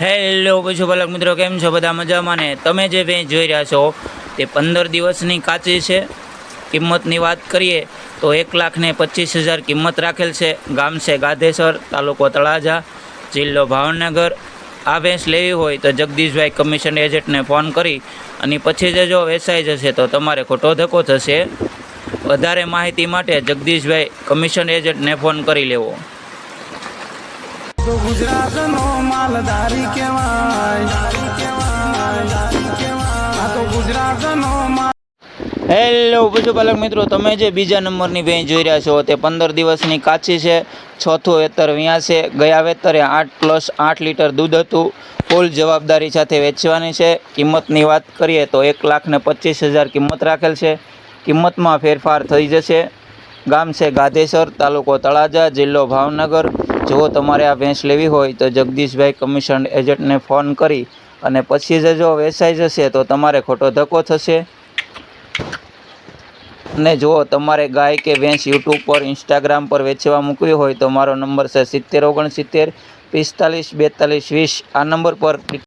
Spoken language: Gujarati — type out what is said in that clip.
હેલો પશુપાલક મિત્રો, કેમ છો? બધા મજામાં ને? તમે જે ભેંસ જોઈ રહ્યા છો, તે પંદર દિવસની કાચી છે. કિંમતની વાત કરીએ, તો એક લાખને પચીસ હજાર કિંમત રાખેલ છે. ગામ છે ગાધેસર, તાલુકો તળાજા, જિલ્લો ભાવનગર. આ ભેંસ લેવી હોય તો જગદીશભાઈ કમિશન એજન્ટને ફોન કરી અને પછી જ જો વેચાઈ જશે તો તમારે ખોટો ધક્કો થશે. વધારે માહિતી માટે જગદીશભાઈ કમિશન એજન્ટને ફોન કરી લેવો. તો ગુજરાતનો માલધારી કહેવાય. હેલો પશુપાલક મિત્રો, તમે જે બીજા નંબરની ભેંસ જોઈ રહ્યા છો તે પંદર દિવસની કાચી છે ચોથું વેતર વ્યાસે ગયા વેતરે આઠ પ્લસ આઠ લીટર દૂધ હતું, ફૂલ જવાબદારી સાથે વેચવાની છે, કિંમતની વાત કરીએ તો એક લાખ ને પચીસ હજાર કિંમત રાખેલ છે, કિંમતમાં ફેરફાર થઈ જશે. ગામ છે ગાધેસર, તાલુકો તળાજા, જિલ્લો ભાવનગર. જો તમારે આ ભેંસ લેવી હોય તો જગદીશભાઈ કમિશન એજન્ટને ફોન કરી અને પછી જ જો વેચાઈ જશે તો તમારે ખોટો ધક્કો થશે. અને જો તમારે ગાય કે ભેંસ યુટ્યુબ પર, ઇન્સ્ટાગ્રામ પર વેચવા મૂકવી હોય તો મારો નંબર છે સિત્તેર ઓગણસિત્તેર પિસ્તાલીસ બેતાલીસ વીસ. આ નંબર પર